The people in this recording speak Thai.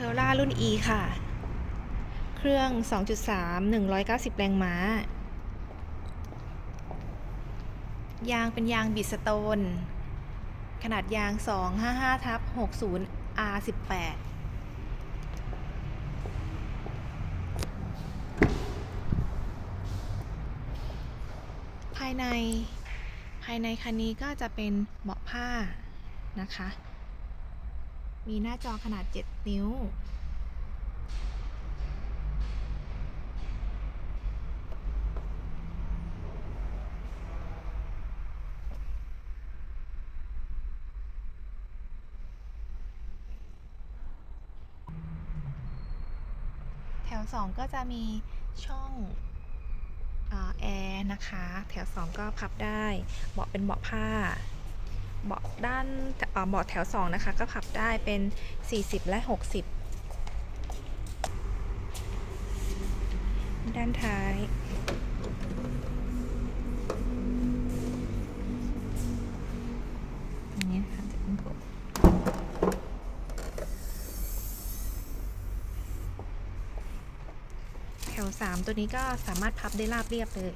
เทอร่ารุ่น E ค่ะ เครื่อง 2.3 190 แรงม้า ยางเป็นยางบิดสโตน ขนาดยาง 255ทับ60 R18 ภายในภายในคันนี้ก็จะเป็นเบาะผ้านะคะ มีหน้าจอขนาด 7 นิ้ว แถว 2 ก็จะมีช่องอแอร์นะคะ แถว 2 ก็พับได้ เบาะเป็นเบาะผ้า เบาะด้านเบาะแถว 2 นะคะ ก็พับได้เป็น 40 และ 60 ด้านท้ายอันนี้นะคะจะเป็นผมแถว 3 ตัวนี้ก็สามารถพับได้ราบเรียบเลย